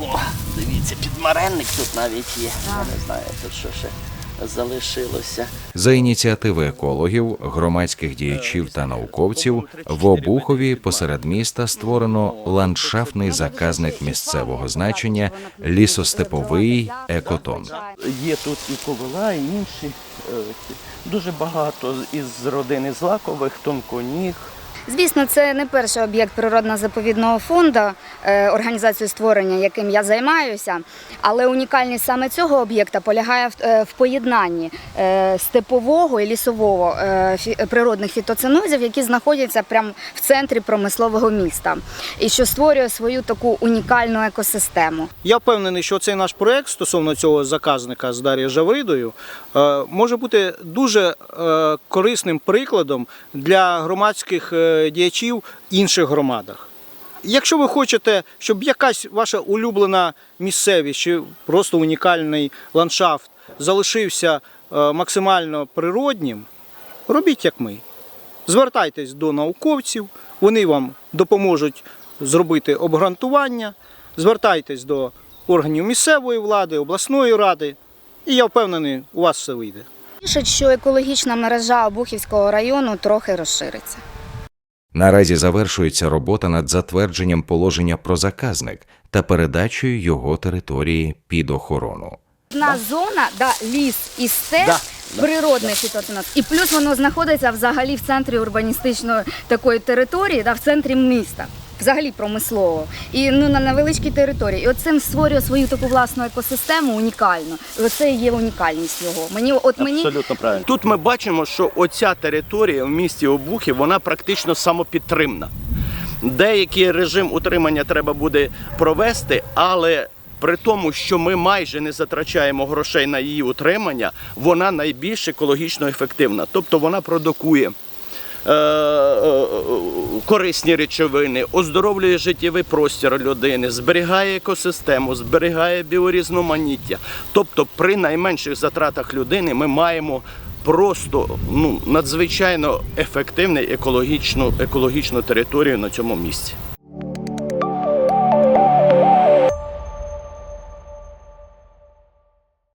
О, дивіться, підмаренник тут навіть є. Я не знаю, тут що ще залишилося. За ініціативи екологів, громадських діячів та науковців в Обухові посеред міста створено ландшафтний заказник місцевого значення лісостеповий екотон. Є тут і ковила, і інші. е, Дуже багато із родини злакових, тонконіг. Звісно, це не перший об'єкт природно-заповідного фонду, е, організацією створення, яким я займаюся. Але унікальність саме цього об'єкта полягає в, е, поєднанні е, степового і лісового природних фітоценозів, які знаходяться прямо в центрі промислового міста, і що створює свою таку унікальну екосистему. Я впевнений, що цей наш проект стосовно цього заказника з Дар'єю Жавридою може бути дуже корисним прикладом для громадських діячів в інших громадах. Якщо ви хочете, щоб якась ваша улюблена місцевість чи просто унікальний ландшафт залишився е, максимально природнім, робіть як ми. Звертайтесь до науковців, вони вам допоможуть зробити обґрунтування. Звертайтесь до органів місцевої влади, обласної ради, і я впевнений, у вас все вийде. Тішить, що екологічна мережа Обухівського району трохи розшириться. Наразі завершується робота над затвердженням положення про заказник та передачею його території під охорону. Одна зона, да, ліс і степ, Да, да, природний фітоценоз. І плюс воно знаходиться взагалі в центрі урбаністичної такої території, да, в центрі міста. Взагалі промислово і ну на невеличкій території. І оцим створює свою таку власну екосистему унікальну. І оце є унікальність його. Мені от мені Абсолютно правильно. Тут ми бачимо, що оця територія в місті Обухів, вона практично самопідтримна. Деякий режим утримання треба буде провести, але при тому, що ми майже не затрачаємо грошей на її утримання, вона найбільш екологічно ефективна. Тобто вона продукує. Е, е, Корисні речовини, оздоровлює життєвий простір людини, зберігає екосистему, зберігає біорізноманіття. Тобто, при найменших затратах людини ми маємо просто ну, надзвичайно ефективну екологічну, екологічну територію на цьому місці.